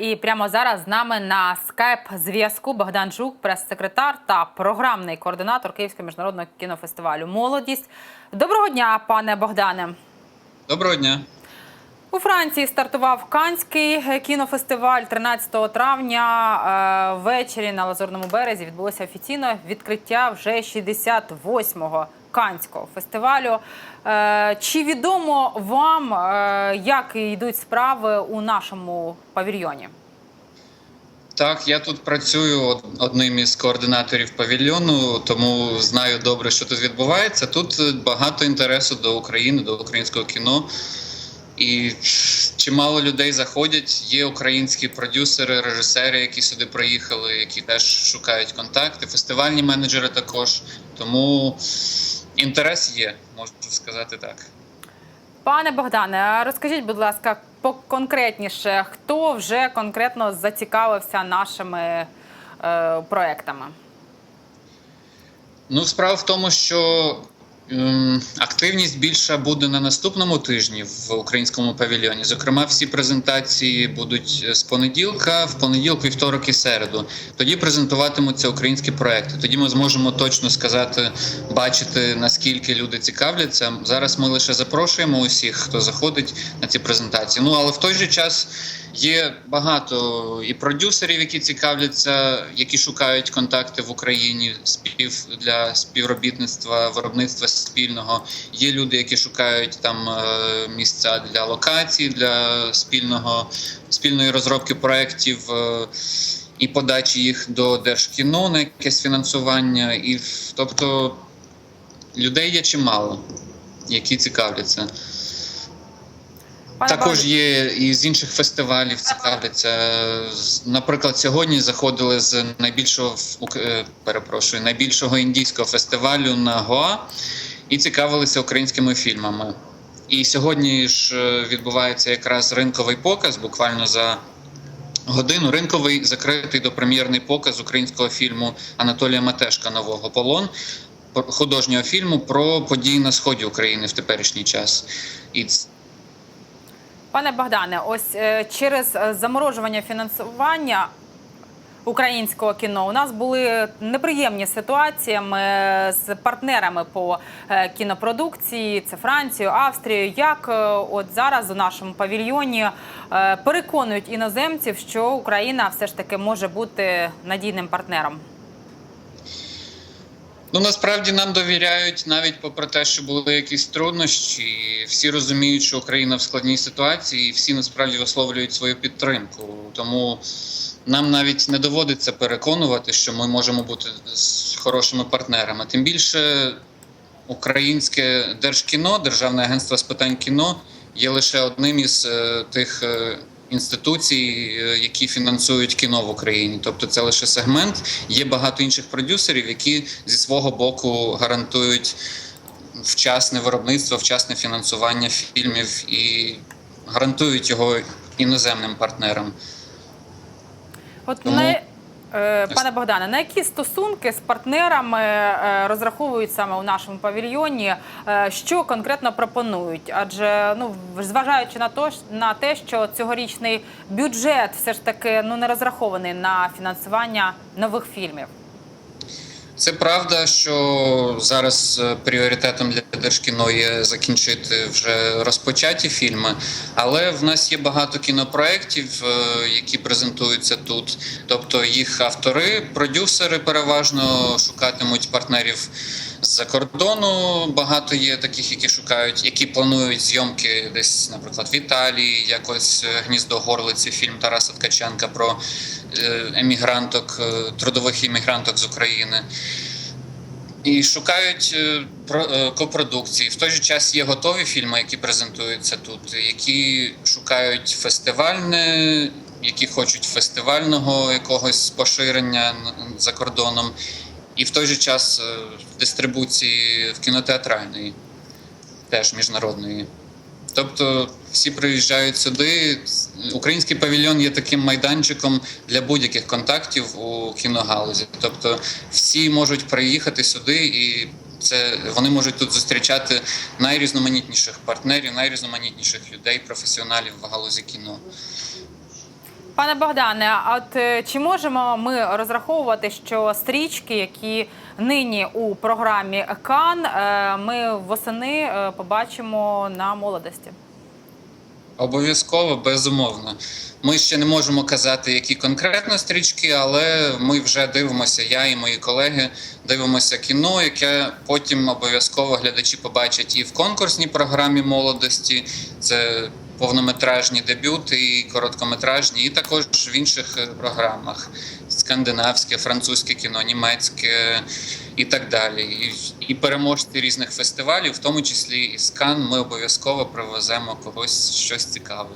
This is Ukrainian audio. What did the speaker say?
І прямо зараз з нами на скайп зв'язку Богдан Жук, прес-секретар та програмний координатор Київського міжнародного кінофестивалю Молодість. Доброго дня, пане Богдане. Доброго дня. У Франції стартував Канський кінофестиваль 13 травня. Е, Ввечері на Лазурному березі відбулося офіційно відкриття вже 68-го Канського фестивалю. Е, Чи відомо вам, е, як йдуть справи у нашому павільйоні? Так, я тут працюю одним із координаторів павільйону, тому знаю добре, що тут відбувається. Тут е, багато інтересу до України, до українського кіно. І чимало людей заходять. Є українські продюсери, режисери, які сюди приїхали, які теж шукають контакти, фестивальні менеджери також. Тому інтерес є, можу сказати так. Пане Богдане, розкажіть, будь ласка, поконкретніше, хто вже конкретно зацікавився нашими е, проектами? Ну, справа в тому, що активність більша буде на наступному тижні в українському павільйоні. Зокрема, всі презентації будуть з понеділка, в понеділок, вівторок і середу. Тоді презентуватимуться українські проекти. Тоді ми зможемо точно сказати, бачити наскільки люди цікавляться. Зараз ми лише запрошуємо усіх, хто заходить на ці презентації. Ну але в той же час. Є багато і продюсерів, які цікавляться, які шукають контакти в Україні спів для співробітництва, виробництва спільного. Є люди, які шукають там е, місця для локацій, для спільного спільної розробки проєктів е, і подачі їх до держкіно на якесь фінансування. І тобто людей є чимало, які цікавляться. Пане Також є і з інших фестивалів цікавляться. З- Наприклад, сьогодні заходили з найбільшого е, перепрошую, найбільшого індійського фестивалю на Гоа і цікавилися українськими фільмами. І сьогодні ж е, відбувається якраз ринковий показ, буквально за годину. Ринковий закритий допрем'єрний показ українського фільму Анатолія Матешка Нового Полон. Художнього фільму про події на сході України в теперішній час. І Пане Богдане, ось е, через е, заморожування фінансування українського кіно у нас були неприємні ситуації з партнерами по е, кінопродукції. Це Францію, Австрію. Як е, от зараз у нашому павільйоні е, переконують іноземців, що Україна все ж таки може бути надійним партнером? Ну насправді нам довіряють навіть попри те, що були якісь труднощі. Всі розуміють, що Україна в складній ситуації, і всі насправді висловлюють свою підтримку. Тому нам навіть не доводиться переконувати, що ми можемо бути з хорошими партнерами. Тим більше українське держкіно, Державне агентство з питань кіно є лише одним із е, тих. Інституцій, е, які фінансують кіно в Україні, тобто це лише сегмент. Є багато інших продюсерів, які зі свого боку гарантують вчасне виробництво, вчасне фінансування фільмів і гарантують його іноземним партнерам. От Тому- пане Богдане, на які стосунки з партнерами е, розраховують саме у нашому павільйоні? Е, Що конкретно пропонують? Адже ну зважаючи на то, на те, що цьогорічний бюджет все ж таки ну не розрахований на фінансування нових фільмів. Це правда, що зараз е, пріоритетом для Держкіно є закінчити вже розпочаті фільми, але в нас є багато кінопроєктів, е, які презентуються тут. Тобто їх автори, продюсери переважно шукатимуть партнерів з-за кордону. Багато є таких, які шукають, які планують зйомки десь, наприклад, в Італії, якось е, гніздо горлиці, фільм Тараса Ткаченка про емігранток, е, трудових іммігранток з України. І шукають е, про- е, копродукції. В той же час є готові фільми, які презентуються тут, які шукають фестивальне, які хочуть фестивального якогось поширення за кордоном, і в той же час е, дистрибуції в кінотеатральної, теж міжнародної. Тобто всі приїжджають сюди. Український павільйон є таким майданчиком для будь-яких контактів у кіногалузі. Тобто всі можуть приїхати сюди, і це вони можуть тут зустрічати найрізноманітніших партнерів, найрізноманітніших людей, професіоналів в галузі кіно. Пане Богдане, от е, чи можемо ми розраховувати, що стрічки, які нині у програмі Кан, е, ми восени е, побачимо на молодості? Обов'язково, безумовно. Ми ще не можемо казати, які конкретно стрічки, але ми вже дивимося. Я і мої колеги дивимося кіно, яке потім обов'язково глядачі побачать і в конкурсній програмі молодості. Це повнометражні дебюти, і короткометражні, і також в інших е, програмах: скандинавське, французьке кіно, німецьке і так далі. І, і переможці різних фестивалів, в тому числі і скан, ми обов'язково привеземо когось щось цікаве.